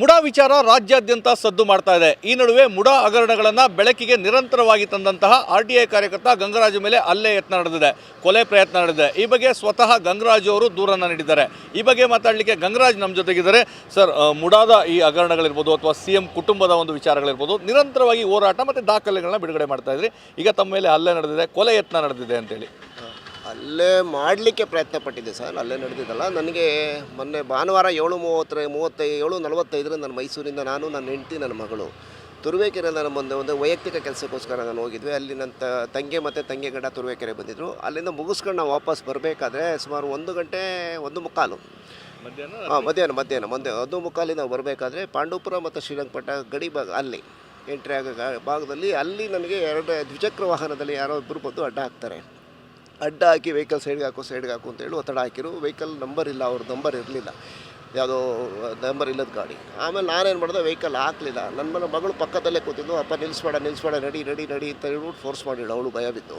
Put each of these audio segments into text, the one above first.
ಮುಡಾ ವಿಚಾರ ರಾಜ್ಯಾದ್ಯಂತ ಸದ್ದು ಮಾಡ್ತಾ ಇದೆ. ಈ ನಡುವೆ ಮುಡಾ ಹಗರಣಗಳನ್ನು ಬೆಳಕಿಗೆ ನಿರಂತರವಾಗಿ ತಂದಂತಹ ಆರ್ ಟಿ ಐ ಕಾರ್ಯಕರ್ತ ಗಂಗರಾಜು ಮೇಲೆ ಅಲ್ಲೇ ಯತ್ನ ನಡೆದಿದೆ. ಕೊಲೆ ಪ್ರಯತ್ನ ನಡೆದಿದೆ. ಈ ಬಗ್ಗೆ ಸ್ವತಃ ಗಂಗರಾಜು ಅವರು ದೂರನ್ನು ನೀಡಿದ್ದಾರೆ. ಈ ಬಗ್ಗೆ ಮಾತಾಡಲಿಕ್ಕೆ ಗಂಗರಾಜ್ ನಮ್ಮ ಜೊತೆಗಿದ್ದಾರೆ. ಸರ್ ಮುಡಾದ ಈ ಹಗರಣಗಳಿರ್ಬೋದು ಅಥವಾ ಸಿ ಎಂ ಕುಟುಂಬದ ಒಂದು ವಿಚಾರಗಳಿರ್ಬೋದು, ನಿರಂತರವಾಗಿ ಹೋರಾಟ ಮತ್ತು ದಾಖಲೆಗಳನ್ನ ಬಿಡುಗಡೆ ಮಾಡ್ತಾ ಇದ್ರಿ. ಈಗ ತಮ್ಮ ಮೇಲೆ ಹಲ್ಲೆ ನಡೆದಿದೆ, ಕೊಲೆ ಯತ್ನ ನಡೆದಿದೆ ಅಂತೇಳಿ. ಅಲ್ಲೇ ಮಾಡಲಿಕ್ಕೆ ಪ್ರಯತ್ನ ಪಟ್ಟಿದ್ದೆ ಸರ್ ಅಲ್ಲೇ ನಡೆದಿದ್ದಲ್ಲ. ನನಗೆ ಮೊನ್ನೆ ಭಾನುವಾರ ಏಳು ಮೂವತ್ತರ ಮೂವತ್ತೈ ಏಳು ನಲವತ್ತೈದರ ನನ್ನ ಮೈಸೂರಿಂದ ನಾನು ನನ್ನ ಹೆಂಡತಿ ನನ್ನ ಮಗಳು ತುರುವೇಕೆರೆ ನನ್ನ ಮುಂದೆ ಒಂದು ವೈಯಕ್ತಿಕ ಕೆಲಸಕ್ಕೋಸ್ಕರ ನಾನು ಹೋಗಿದ್ವಿ. ಅಲ್ಲಿ ನನ್ನ ತಂಗಿ ಮತ್ತು ತಂಗಿ ಗಂಡ ತುರುವೇಕೆರೆ ಬಂದಿದ್ದರು ಅಲ್ಲಿಂದ ಮುಗಿಸ್ಕೊಂಡು ನಾವು ವಾಪಸ್ ಬರಬೇಕಾದ್ರೆ ಸುಮಾರು ಒಂದು ಗಂಟೆ ಒಂದು ಮುಕ್ಕಾಲು. ಮಧ್ಯಾಹ್ನ? ಹಾಂ ಮಧ್ಯಾಹ್ನ ಮಧ್ಯಾಹ್ನ ಮುಂದೆ ಒಂದು ಮುಕ್ಕಾಲಿ ನಾವು ಬರಬೇಕಾದ್ರೆ ಪಾಂಡವಪುರ ಮತ್ತು ಶ್ರೀರಂಗಪಟ್ಟಣ ಗಡಿ ಭಾಗ ಅಲ್ಲಿ ಎಂಟ್ರಿ ಆಗ ಭಾಗದಲ್ಲಿ ಅಲ್ಲಿ ನನಗೆ ಎರಡು ದ್ವಿಚಕ್ರ ವಾಹನದಲ್ಲಿ ಯಾರೋ ಇಬ್ಬರು ಬಂದು ಅಡ್ಡ ಹಾಕ್ತಾರೆ. ಅಡ್ಡ ಹಾಕಿ ವೆಹಿಕಲ್ ಸೈಡ್ಗೆ ಹಾಕು ಸೈಡ್ಗೆ ಹಾಕು ಅಂತೇಳಿ ಒತ್ತಡ ಹಾಕಿರು. ವೆಹಿಕಲ್ ನಂಬರ್ ಇಲ್ಲ ಅವ್ರ ನಂಬರ್ ಇರಲಿಲ್ಲ. ಯಾವುದೋ ನಂಬರ್ ಇಲ್ಲದ ಗಾಡಿ. ಆಮೇಲೆ ನಾನೇನು ಮಾಡಿದೆ ವೆಹಿಕಲ್ ಹಾಕಲಿಲ್ಲ. ನನ್ನ ಮನೆ ಮಗಳು ಪಕ್ಕದಲ್ಲೇ ಕೂತಿದ್ದು ಅಪ್ಪ ನಿಲ್ಲಿಸ್ಬೇಡ ನಿಲ್ಲಿಸ್ಬೇಡ ನಡಿ ನಡಿ ನಡಿ ಅಂತ ಹೇಳ್ಬಿಟ್ಟು ಫೋರ್ಸ್ ಮಾಡಿಲ್ಲ ಅವಳು ಭಯ ಬಿದ್ದು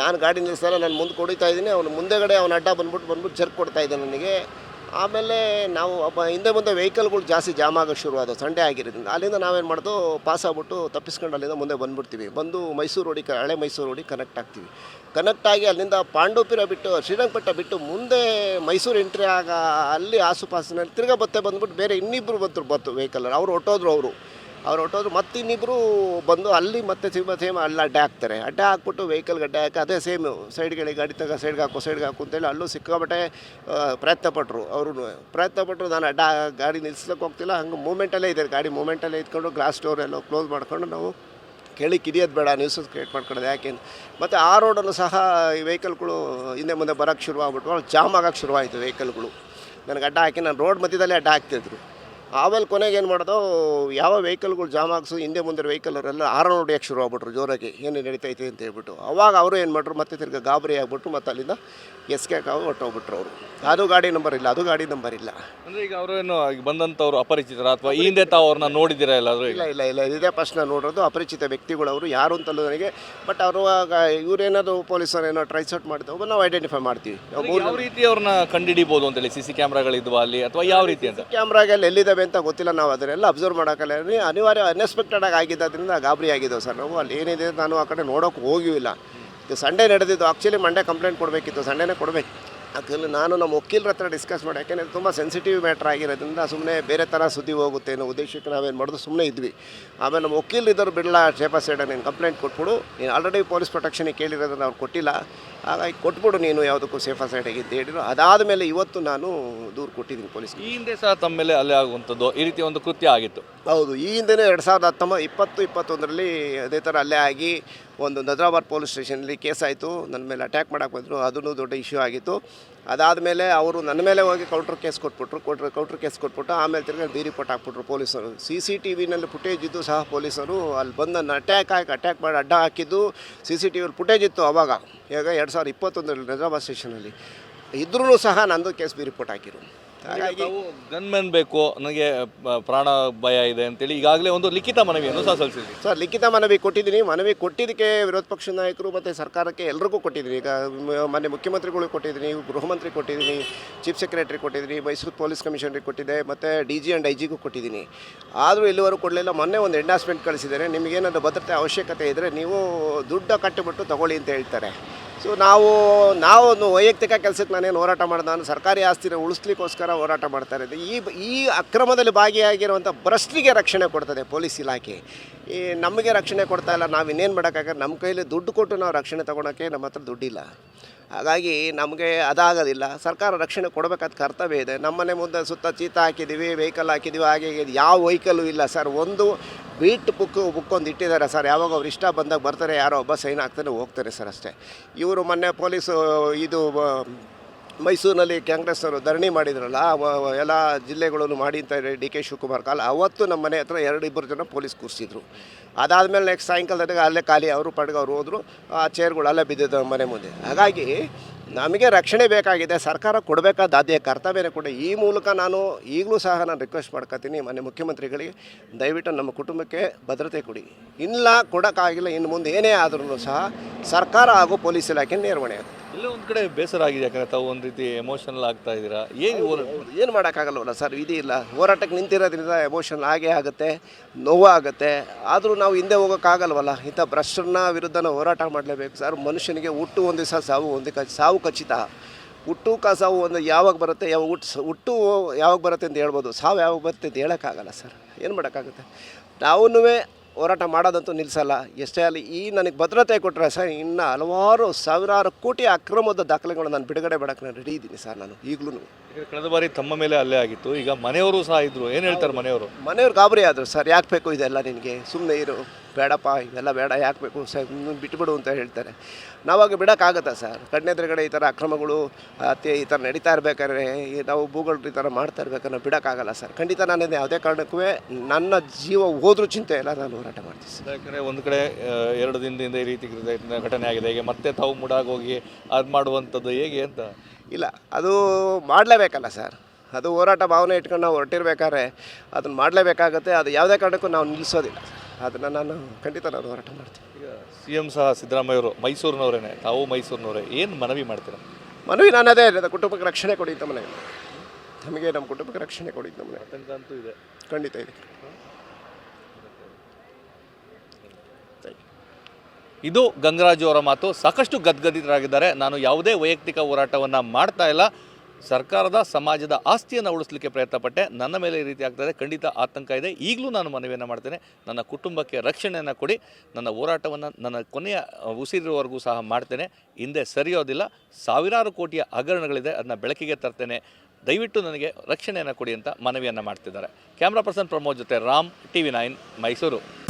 ನಾನು ಗಾಡಿ ನಿಲ್ಲಿಸಲ್ಲ ನಾನು ಮುಂದೆ ಕೊಡಿತಾ ಇದ್ದೀನಿ. ಅವನು ಮುಂದೆಗಡೆ ಅವನ ಅಡ್ಡ ಬಂದ್ಬಿಟ್ಟು ಬಂದ್ಬಿಟ್ಟು ಜರ್ಕ್ ಕೊಡ್ತಾ ಇದ್ದೆ ನನಗೆ. ಆಮೇಲೆ ನಾವು ಒಬ್ಬ ಹಿಂದೆ ಮುಂದೆ ವೆಹಿಕಲ್ಗಳು ಜಾಸ್ತಿ ಜಾಮ್ ಆಗೋಕ್ಕೆ ಶುರುವಾದ ಸಂಡೇ ಆಗಿರೋದ್ರಿಂದ, ಅಲ್ಲಿಂದ ನಾವೇನು ಮಾಡೋದು ಪಾಸ್ ಆಗ್ಬಿಟ್ಟು ತಪ್ಪಿಸ್ಕೊಂಡು ಅಲ್ಲಿಂದ ಮುಂದೆ ಬಂದುಬಿಡ್ತೀವಿ. ಬಂದು ಮೈಸೂರು ರೋಡಿಗೆ ಹಳೆ ಮೈಸೂರು ರೋಡಿಗೆ ಕನೆಕ್ಟ್ ಆಗ್ತೀವಿ. ಕನೆಕ್ಟ್ ಆಗಿ ಅಲ್ಲಿಂದ ಪಾಂಡವಪುರ ಬಿಟ್ಟು ಶ್ರೀರಂಗಪಟ್ಟ ಬಿಟ್ಟು ಮುಂದೆ ಮೈಸೂರು ಎಂಟ್ರಿ ಆಗ ಅಲ್ಲಿ ಆಸುಪಾಸಿನಲ್ಲಿ ತಿರ್ಗಾ ಬತ್ತೆ ಬಂದ್ಬಿಟ್ಟು ಬೇರೆ ಇನ್ನಿಬ್ಬರು ಬಂದರು ಬತ್ತು ವೆಹಿಕಲ್ ಅವ್ರು ಹೊಟ್ಟೋದ್ರು ಅವರು. ಅವ್ರು ಹೊಟ್ಟೋದ್ರು ಮತ್ತೆ ಇನ್ನಿಬ್ರು ಬಂದು ಅಲ್ಲಿ ಮತ್ತೆ ಸೇಮ್ ಸೇಮ್ ಅಲ್ಲಿ ಅಡ್ಡ ಹಾಕ್ತಾರೆ. ಅಡ್ಡ ಹಾಕ್ಬಿಟ್ಟು ವೆಹಿಕಲ್ಗೆ ಅಡ್ಡ ಹಾಕಿ ಅದೇ ಸೇಮ್ ಸೈಡ್ಗಳಿಗೆ ಗಾಡಿ ತಗ ಸೈಡ್ಗೆ ಹಾಕು ಸೈಡ್ಗೆ ಹಾಕು ಅಂತೇಳಿ ಅಲ್ಲೂ ಸಿಕ್ಕಾಬಟ್ಟೆ ಪ್ರಯತ್ನ ಪಟ್ಟರು ಅವರು ಪ್ರಯತ್ನ ಪಟ್ಟರು ನಾನು ಅಡ್ಡ ಗಾಡಿ ನಿಲ್ಸ್ಲಿಕ್ಕೆ ಹೋಗ್ತಿಲ್ಲ. ಹಂಗೆ ಮೂಮೆಂಟಲ್ಲೇ ಇದೆ ಗಾಡಿ ಮೂಮೆಂಟಲ್ಲೇ ಇದ್ಕೊಂಡು ಗ್ಲಾಸ್ ಡೋರ್ ಎಲ್ಲ ಕ್ಲೋಸ್ ಮಾಡ್ಕೊಂಡು ನಾವು ಕೇಳಿ ಕಿರಿಯೋದು ಬೇಡ ನ್ಯೂಸಸ್ ಕ್ರಿಯೇಟ್ ಮಾಡ್ಕೊಳ್ಳೋದು ಯಾಕೆ. ಮತ್ತು ಆ ರೋಡನ್ನು ಸಹ ಈ ವೆಹಿಕಲ್ಗಳು ಹಿಂದೆ ಮುಂದೆ ಬರೋಕ್ಕೆ ಶುರು ಆಗ್ಬಿಟ್ಟು ಜಾಮ್ ಆಗೋಕ್ಕೆ ಶುರುವಾಯಿತು ವೆಹಿಕಲ್ಗಳು ನನಗೆ ಅಡ್ಡ ಹಾಕಿ ನಾನು ರೋಡ್ ಮಧ್ಯದಲ್ಲೇ ಅಡ್ಡ ಹಾಕ್ತಿದ್ರು. ಆಮೇಲೆ ಕೊನೆಗೆ ಏನು ಮಾಡೋದು ಯಾವ ವೆಹಿಕಲ್ಗಳು ಜಾಮ್ ಆಗಿಸು ಹಿಂದೆ ಮುಂದೆ ವೆಹಿಕಲ್ ಅವರೆಲ್ಲ ಆರನ್ ಹೊಡಿಯೋಕ್ಕೆ ಶುರು ಆಗ್ಬಿಟ್ರು ಜೋರಾಗಿ. ಏನು ನಡೀತೈತೆ ಅಂತ ಹೇಳ್ಬಿಟ್ಟು. ಅವಾಗ ಅವರು ಏನು ಮಾಡ್ರು ಮತ್ತೆ ತಿರ್ಗಿ ಗಾಬರಿ ಆಗ್ಬಿಟ್ಟು ಮತ್ತೆ ಅಲ್ಲಿಂದ ಎಸ್ಕೆ ಕಾವು ಹೊಟ್ಟೋಗ್ಬಿಟ್ರು ಅವರು. ಅದು ಗಾಡಿ ನಂಬರ್ ಇಲ್ಲ ಅದು ಗಾಡಿ ನಂಬರ್ ಇಲ್ಲ. ಅಂದ್ರೆ ಈಗ ಅವರು ಏನು ಬಂದಂಥವ್ರು ಅಪರಿಚಿತರ ಅಥವಾ ಈ ಹಿಂದೆ ತಾವು ಅವ್ರನ್ನ ನೋಡಿದ್ದೀರಾ ಇಲ್ಲ ಇಲ್ಲ ಇಲ್ಲ ಇಲ್ಲ. ಇದೇ ಫಸ್ಟ್ ನಾನು ನೋಡೋದು ಅಪರಿಚಿತ ವ್ಯಕ್ತಿಗಳು ಅವರು ಯಾರು ಅಂತಲೂ ನನಗೆ ಬಟ್ ಅವರು ಇವರೇನಾದ್ರು ಪೊಲೀಸರು ಏನೋ ಟ್ರೈಸ್ ಔಟ್ ಮಾಡಿದವು ನಾವು ಐಡೆಂಟಿಫೈ ಮಾಡ್ತೀವಿ. ಯಾವ ರೀತಿ ಅವ್ರನ್ನ ಕಂಡಿಡಿಬೋದು ಅಂತೇಳಿ? ಸಿ ಸಿ ಕ್ಯಾಮ್ರಾಗಳಿದ್ವಾ ಅಲ್ಲಿ ಅಥವಾ ಯಾವ ರೀತಿ ಅಂತ? ಕ್ಯಾಮ್ರಾಗಲ್ಲಿ ಎಲ್ಲಿದ್ದಾವೆ ಅಂತ ಗೊತ್ತಿಲ್ಲ. ನಾವು ಅದನ್ನೆಲ್ಲ ಅಬ್ಸರ್ವ್ ಮಾಡೋಕ್ಕಲ್ಲ ಅನಿವಾರ್ಯ ಅನ್ಎಕ್ಸ್ಪೆಕ್ಟೆಡ್ ಆಗಿ ಆಗಿದ್ದರಿಂದ ಗಾಬರಿ ಆಗಿದ್ದವು ಸರ್. ನಾವು ಅಲ್ಲಿ ಏನಿದೆ ನಾನು ಆ ಕಡೆ ನೋಡೋಕೆ ಹೋಗಿಲ್ಲ. ಇದು ಸಂಡೇ ನಡೆದಿದ್ದು. ಆ್ಯಕ್ಚುಲಿ ಮಂಡೇ ಕಂಪ್ಲೇಂಟ್ ಕೊಡಬೇಕಿತ್ತು. ಸಂಡೇನೇ ಕೊಡಬೇಕು. ಯಾಕಂದರೆ ನಾನು ನಮ್ಮ ವಕೀಲರ ಹತ್ರ ಡಿಸ್ಕಸ್ ಮಾಡಿ ಯಾಕೆಂದರೆ ತುಂಬ ಸೆನ್ಸಿಟಿವ್ ಮ್ಯಾಟ್ರ್ ಆಗಿರೋದ್ರಿಂದ ಸುಮ್ಮನೆ ಬೇರೆ ಥರ ಸುದ್ದಿ ಹೋಗುತ್ತೆ ಅನ್ನೋ ಉದ್ದೇಶಕ್ಕೆ ನಾವೇನು ಮಾಡೋದು? ಸುಮ್ಮನೆ ಇದ್ವಿ. ಆಮೇಲೆ ನಮ್ಮ ವಕೀಲ್ ಇದ್ದವ್ರು ಬಿಡಲ್ಲ ಶೇಪಾ ಸೈಡ ನೀನು ಕಂಪ್ಲೇಂಟ್ ಕೊಟ್ಬಿಡು. ನೀನು ಆಲ್ರೆಡಿ ಪೊಲೀಸ್ ಪ್ರೊಟೆಕ್ಷನಿಗೆ ಕೇಳಿರೋದನ್ನು ಅವ್ರು ಕೊಟ್ಟಿಲ್ಲ. ಹಾಗಾಗಿ ಕೊಟ್ಬಿಡು ನೀನು ಯಾವುದಕ್ಕೂ ಸೇಫಾ ಸೈಡಿಗೆ ಅಂತ ಹೇಳಿದ್ರು ಅದಾದ ಮೇಲೆ ಇವತ್ತು ನಾನು ದೂರು ಕೊಟ್ಟಿದ್ದೀನಿ ಪೊಲೀಸ್ ಈ ಹಿಂದೆ ಸಹ ತಮ್ಮ ಮೇಲೆ ಅಲ್ಲೇ ಆಗುವಂಥದ್ದು ಈ ರೀತಿ ಒಂದು ಕೃತ್ಯ ಆಗಿತ್ತು. ಹೌದು. ಈ ಹಿಂದೆನೇ ಎರಡು ಸಾವಿರದ ಹತ್ತೊಂಬತ್ತು ಇಪ್ಪತ್ತು ಇಪ್ಪತ್ತೊಂದರಲ್ಲಿ ಅದೇ ಥರ ಅಲ್ಲೇ ಆಗಿ ಒಂದು ನಜರಾಬಾದ್ ಪೊಲೀಸ್ ಸ್ಟೇಷನಲ್ಲಿ ಕೇಸ್ ಆಯಿತು. ನನ್ನ ಮೇಲೆ ಅಟ್ಯಾಕ್ ಮಾಡೋಕೆ ಬಂದರು. ಅದನ್ನು ದೊಡ್ಡ ಇಶ್ಯೂ ಆಗಿತ್ತು. ಅದಾದಮೇಲೆ ಅವರು ನನ್ನ ಮೇಲೆ ಹೋಗಿ ಕೌಂಟ್ರ್ ಕೇಸ್ ಕೊಟ್ಬಿಟ್ರು ಕೊಟ್ರು ಕೌಂಟ್ರ್ ಕೇಸ್ ಕೊಟ್ಬಿಟ್ಟು ಆಮೇಲೆ ತಿರ್ಗಿ ಬಿ ರಿಪೋರ್ಟ್ ಹಾಕ್ಬಿಟ್ರು ಪೊಲೀಸರು. ಸಿ ಸಿ ಟಿ ವಿನಲ್ಲಿ ಫುಟೇಜ್ ಇದ್ದು ಸಹ ಪೊಲೀಸರು ಅಲ್ಲಿ ಬಂದು ನನ್ನ ಅಟ್ಯಾಕ್ ಹಾಕಿ ಅಟ್ಯಾಕ್ ಮಾಡಿ ಅಡ್ಡ ಹಾಕಿದ್ದು ಸಿ ಸಿ ಟಿ ವಿಲಿ ಫುಟೇಜ್ ಇತ್ತು ಅವಾಗ. ಈಗ ಎರಡು ಸಾವಿರದ ಇಪ್ಪತ್ತೊಂದರಲ್ಲಿ ನಿಜಾಮಾಬಾದ್ ಸ್ಟೇಷನಲ್ಲಿ ಇದ್ರೂ ಸಹ ನಂದು ಕೇಸ್ ಬಿ ರಿಪೋರ್ಟ್ ಹಾಕಿರು. ಹಾಗಾಗಿ ಗನ್ಮೆನ್ ಬೇಕು ನನಗೆ ಪ್ರಾಣ ಭಯ ಇದೆ ಅಂತೇಳಿ ಈಗಾಗಲೇ ಒಂದು ಲಿಖಿತ ಮನವಿಯನ್ನು ಸಹ ಸಲ್ಲಿಸಿದ್ವಿ ಸರ್ ಲಿಖಿತ ಮನವಿ ಕೊಟ್ಟಿದ್ದೀನಿ. ಮನವಿ ಕೊಟ್ಟಿದ್ದಕ್ಕೆ ವಿರೋಧ ಪಕ್ಷ ನಾಯಕರು ಮತ್ತು ಸರ್ಕಾರಕ್ಕೆ ಎಲ್ರಿಗೂ ಕೊಟ್ಟಿದ್ದೀನಿ. ಈಗ ಮೊನ್ನೆ ಮುಖ್ಯಮಂತ್ರಿಗಳು ಕೊಟ್ಟಿದ್ದೀನಿ ಗೃಹಮಂತ್ರಿ ಕೊಟ್ಟಿದ್ದೀನಿ ಚೀಫ್ ಸೆಕ್ರೆಟರಿ ಕೊಟ್ಟಿದ್ದೀನಿ ಮೈಸೂರು ಪೊಲೀಸ್ ಕಮಿಷನರಿಗೆ ಕೊಟ್ಟಿದ್ದೆ ಮತ್ತು ಡಿ ಜಿ ಆ್ಯಂಡ್ ಐ ಜಿಗೂ ಕೊಟ್ಟಿದ್ದೀನಿ. ಆದರೂ ಇಲ್ಲಿವರೆಗೂ ಕೊಡಲಿಲ್ಲ. ಮೊನ್ನೆ ಒಂದು ಎಂಡಾಸ್ಮೆಂಟ್ ಕಳಿಸಿದ್ದಾರೆ ನಿಮಗೇನಾದರೂ ಭದ್ರತೆ ಅವಶ್ಯಕತೆ ಇದ್ದರೆ ನೀವು ದುಡ್ಡು ಕಟ್ಟಿಬಿಟ್ಟು ತಗೊಳ್ಳಿ ಅಂತ ಹೇಳ್ತಾರೆ. ಸೊ ನಾವು ನಾವು ವೈಯಕ್ತಿಕ ಕೆಲಸಕ್ಕೆ ನಾನೇನು ಹೋರಾಟ ಮಾಡಿದೆ, ನಾನು ಸರ್ಕಾರಿ ಆಸ್ತಿನ ಉಳಿಸ್ಲಿಕ್ಕೋಸ್ಕರ ಹೋರಾಟ ಮಾಡ್ತಾ ಇರೋದು. ಈ ಈ ಅಕ್ರಮದಲ್ಲಿ ಭಾಗಿಯಾಗಿರುವಂಥ ಭ್ರಷ್ಟಿಗೆ ರಕ್ಷಣೆ ಕೊಡ್ತದೆ ಪೊಲೀಸ್ ಇಲಾಖೆ. ಈ ನಮಗೆ ರಕ್ಷಣೆ ಕೊಡ್ತಾ ಇಲ್ಲ ನಾವು ಇನ್ನೇನು ಮಾಡೋಕ್ಕಾಗ ನಮ್ಮ ಕೈಯಲ್ಲಿ ದುಡ್ಡು ಕೊಟ್ಟು ನಾವು ರಕ್ಷಣೆ ತೊಗೊಳಕ್ಕೆ ನಮ್ಮ ಹತ್ರ ದುಡ್ಡಿಲ್ಲ. ಹಾಗಾಗಿ ನಮಗೆ ಅದಾಗೋದಿಲ್ಲ. ಸರ್ಕಾರ ರಕ್ಷಣೆ ಕೊಡಬೇಕಾದ ಕರ್ತವ್ಯ ಇದೆ. ನಮ್ಮನೆ ಮುಂದೆ ಸುತ್ತ ಚೀತ ಹಾಕಿದ್ದೀವಿ ವೆಹಿಕಲ್ ಹಾಕಿದ್ದೀವಿ, ಹಾಗೆ ಯಾವ ವೆಹಿಕಲ್ಲು ಇಲ್ಲ ಸರ್. ಒಂದು ಬೀಟ್ ಬುಕ್ ಬುಕ್ ಒಂದು ಇಟ್ಟಿದ್ದಾರೆ ಸರ್. ಯಾವಾಗ ಅವ್ರು ಇಷ್ಟ ಬಂದಾಗ ಬರ್ತಾರೆ, ಯಾರೋ ಒಬ್ಬ ಸೈನ್ ಹಾಕ್ತಾರೆ ಹೋಗ್ತಾರೆ ಸರ್ ಅಷ್ಟೇ. ಇವರು ಮೊನ್ನೆ ಪೊಲೀಸು ಇದು ಮೈಸೂರಿನಲ್ಲಿ ಕಾಂಗ್ರೆಸ್ನವರು ಧರಣಿ ಮಾಡಿದ್ರಲ್ಲ ಎಲ್ಲ ಜಿಲ್ಲೆಗಳನ್ನು ಮಾಡಿ ಅಂತ ಡಿ ಕೆ ಶಿವಕುಮಾರ್ ಕಾಲ, ಅವತ್ತು ನಮ್ಮ ಮನೆ ಹತ್ರ ಎರಡು ಇಬ್ಬರು ಜನ ಪೊಲೀಸ್ ಕೂರಿಸಿದ್ರು. ಅದಾದಮೇಲೆ ನೆಕ್ಸ್ಟ್ ಸಾಯಂಕಾಲದಾಗ ಅಲ್ಲೇ ಖಾಲಿ ಅವರು ಪಡ್ಗೆ ಅವ್ರು ಹೋದರು, ಆ ಚೇರ್ಗಳು ಅಲ್ಲೇ ಬಿದ್ದಿದ್ದು ಮನೆ ಮುಂದೆ. ಹಾಗಾಗಿ ನಮಗೆ ರಕ್ಷಣೆ ಬೇಕಾಗಿದೆ, ಸರ್ಕಾರ ಕೊಡಬೇಕಾದ ಅದೇ ಕರ್ತವ್ಯನೇ ಕೂಡ ಈ ಮೂಲಕ ನಾನು ಈಗಲೂ ಸಹ ನಾನು ರಿಕ್ವೆಸ್ಟ್ ಮಾಡ್ಕೊತೀನಿ ಮನೆ ಮುಖ್ಯಮಂತ್ರಿಗಳಿಗೆ, ದಯವಿಟ್ಟು ನಮ್ಮ ಕುಟುಂಬಕ್ಕೆ ಭದ್ರತೆ ಕೊಡಿ. ಇಲ್ಲ ಕೊಡೋಕ್ಕಾಗಿಲ್ಲ, ಇನ್ನು ಮುಂದೆ ಏನೇ ಆದ್ರೂ ಸಹ ಸರ್ಕಾರ ಹಾಗೂ ಪೊಲೀಸ್ ಇಲಾಖೆ ನಿರ್ವಹಣೆ ಆಗುತ್ತೆ. ಎಲ್ಲೋ ಒಂದು ಕಡೆ ಬೇಸರ ಆಗಿದೆ ಯಾಕಂದ್ರೆ ತಾವು ಒಂದು ರೀತಿ ಎಮೋಷನಲ್ ಆಗ್ತಾ ಇದ್ದೀರಾ? ಏನು ಏನು ಮಾಡೋಕ್ಕಾಗಲ್ಲವಲ್ಲ ಸರ್? ವಿಧಿ ಇಲ್ಲ. ಹೋರಾಟಕ್ಕೆ ನಿಂತಿರೋದ್ರಿಂದ ಎಮೋಷನ್ ಆಗೇ ಆಗುತ್ತೆ ನೋವು ಆಗುತ್ತೆ ಆದರೂ ನಾವು ಹಿಂದೆ ಹೋಗೋಕ್ಕಾಗಲ್ವಲ್ಲ? ಇಂಥ ಭ್ರಷ್ಟರನ್ನ ವಿರುದ್ಧ ನಾವು ಹೋರಾಟ ಮಾಡಲೇಬೇಕು ಸರ್. ಮನುಷ್ಯನಿಗೆ ಹುಟ್ಟು ಒಂದು ದಿವಸ ಸಾವು ಒಂದು ಕ ಸಾವು ಖಚಿತ. ಹುಟ್ಟು ಕ ಸಾವು ಒಂದು ಯಾವಾಗ ಬರುತ್ತೆ ಯಾವ ಹುಟ್ಟು ಹುಟ್ಟು ಯಾವಾಗ ಬರುತ್ತೆ ಅಂತ ಹೇಳ್ಬೋದು. ಸಾವು ಯಾವಾಗ ಬರುತ್ತೆ ಅಂತ ಹೇಳೋಕ್ಕಾಗಲ್ಲ ಸರ್. ಏನು ಮಾಡೋಕ್ಕಾಗುತ್ತೆ? ನಾವೂ ಹೋರಾಟ ಮಾಡೋದಂತೂ ನಿಲ್ಲಿಸಲ್ಲ. ಎಷ್ಟೇ ಅಲ್ಲಿ ಈ ನನಗೆ ಭದ್ರತೆ ಕೊಟ್ಟರೆ ಸರ್ ಇನ್ನು ಹಲವಾರು ಸಾವಿರಾರು ಕೋಟಿ ಅಕ್ರಮದ ದಾಖಲೆಗಳು ನಾನು ಬಿಡುಗಡೆ ಮಾಡೋಕ್ಕೆ ನಾನು ರೆಡಿ ಇದ್ದೀನಿ ಸರ್ ನಾನು ಈಗಲೂ ಕಳೆದ ಬಾರಿ ತಮ್ಮ ಮೇಲೆ ಅಲ್ಲೇ ಆಗಿತ್ತು ಈಗ ಮನೆಯವರು ಸಹ ಇದ್ರು. ಏನು ಹೇಳ್ತಾರೆ ಮನೆಯವರು? ಮನೆಯವ್ರು ಗಾಬರಿ ಆದರು ಸರ್ ಯಾಕೆ ಬೇಕು ಇದೆಲ್ಲ ನಿನಗೆ? ಸುಮ್ಮನೆ ಇರು. ಬೇಡಪ್ಪ ಇದೆಲ್ಲ ಬೇಡ ಯಾಕೆ ಬೇಕು ಸರ್? ನೀನು ಬಿಟ್ಬಿಡು ಅಂತ ಹೇಳ್ತಾರೆ. ನಾವಾಗ ಬಿಡೋಕ್ಕಾಗತ್ತಾ ಸರ್? ಕಣ್ಣೆದುರುಗಡೆ ಈ ಥರ ಅಕ್ರಮಗಳು ಅತಿ ಈ ಥರ ನಡೀತಾ ಇರಬೇಕಾದ್ರೆ ನಾವು ಭೂಗಳು ಈ ಥರ ಮಾಡ್ತಾ ಇರ್ಬೇಕಾದ್ರೆ ಬಿಡೋಕ್ಕಾಗಲ್ಲ ಸರ್. ಖಂಡಿತ ನಾನು ಯಾವುದೇ ಕಾರಣಕ್ಕೂ ನನ್ನ ಜೀವ ಹೋದ್ರೂ ಚಿಂತೆ ಇಲ್ಲ ನಾನು ಹೋರಾಟ ಮಾಡ್ತೀನಿ ಸರ್. ಯಾಕಂದರೆ ಒಂದು ಕಡೆ ಎರಡು ದಿನದಿಂದ ಈ ರೀತಿ ಘಟನೆ ಆಗಿದೆ. ಈಗ ಮತ್ತೆ ತಾವು ಮುಡಾಗಿ ಹೋಗಿ ಅದು ಮಾಡುವಂಥದ್ದು ಹೇಗೆ ಅಂತ? ಇಲ್ಲ ಅದು ಮಾಡಲೇಬೇಕಲ್ಲ ಸರ್. ಅದು ಹೋರಾಟ ಭಾವನೆ ಇಟ್ಕೊಂಡು ನಾವು ಹೊರಟಿರ್ಬೇಕಾದ್ರೆ ಅದನ್ನು ಮಾಡಲೇಬೇಕಾಗತ್ತೆ. ಅದು ಯಾವುದೇ ಕಾರಣಕ್ಕೂ ನಾವು ನಿಲ್ಲಿಸೋದಿಲ್ಲ ಅದನ್ನು ನಾನು ಖಂಡಿತ ನಾನು ಹೋರಾಟ ಮಾಡ್ತೀನಿ. ಈಗ ಸಿ ಎಂ ಸಹ ಸಿದ್ದರಾಮಯ್ಯವರು ಮೈಸೂರಿನವರೇನೆ ತಾವು ಮೈಸೂರಿನವರೇ ಏನು ಮನವಿ ಮಾಡ್ತೀರಾ? ಮನವಿ ನಾನು ಅದೇ ಅದೇ ಕುಟುಂಬಕ್ಕೆ ರಕ್ಷಣೆ ಕೊಡಿ ಮನೆಗೆ ನಮಗೆ ನಮ್ಮ ಕುಟುಂಬಕ್ಕೆ ರಕ್ಷಣೆ ಕೊಡಿ ಅಂತ ಮನೆ ಆತಂಕ ಅಂತೂ ಇದೆ. ಖಂಡಿತ ಇದೆ. ಇದು ಗಂಗರಾಜು ಅವರ ಮಾತು. ಸಾಕಷ್ಟು ಗದ್ಗದಿತರಾಗಿದ್ದಾರೆ. ನಾನು ಯಾವುದೇ ವೈಯಕ್ತಿಕ ಹೋರಾಟವನ್ನು ಮಾಡ್ತಾ ಇಲ್ಲ. ಸರ್ಕಾರದ ಸಮಾಜದ ಆಸ್ತಿಯನ್ನು ಉಳಿಸ್ಲಿಕ್ಕೆ ಪ್ರಯತ್ನ ಪಟ್ಟೆ ನನ್ನ ಮೇಲೆ ಈ ರೀತಿ ಆಗ್ತದೆ ಖಂಡಿತ ಆತಂಕ ಇದೆ. ಈಗಲೂ ನಾನು ಮನವಿಯನ್ನು ಮಾಡ್ತೇನೆ. ನನ್ನ ಕುಟುಂಬಕ್ಕೆ ರಕ್ಷಣೆಯನ್ನು ಕೊಡಿ. ನನ್ನ ಹೋರಾಟವನ್ನು ನನ್ನ ಕೊನೆಯ ಉಸಿರಿರುವವರೆಗೂ ಸಹ ಮಾಡ್ತೇನೆ. ಹಿಂದೆ ಸರಿಯೋದಿಲ್ಲ. ಸಾವಿರಾರು ಕೋಟಿಯ ಹಗರಣಗಳಿದೆ. ಅದನ್ನ ಬೆಳಕಿಗೆ ತರ್ತೇನೆ. ದಯವಿಟ್ಟು ನನಗೆ ರಕ್ಷಣೆಯನ್ನು ಕೊಡಿ ಅಂತ ಮನವಿಯನ್ನು ಮಾಡ್ತಿದ್ದಾರೆ. ಕ್ಯಾಮ್ರಾ ಪರ್ಸನ್ ಪ್ರಮೋದ್ ಜೊತೆ Ram T V nine, Mysuru.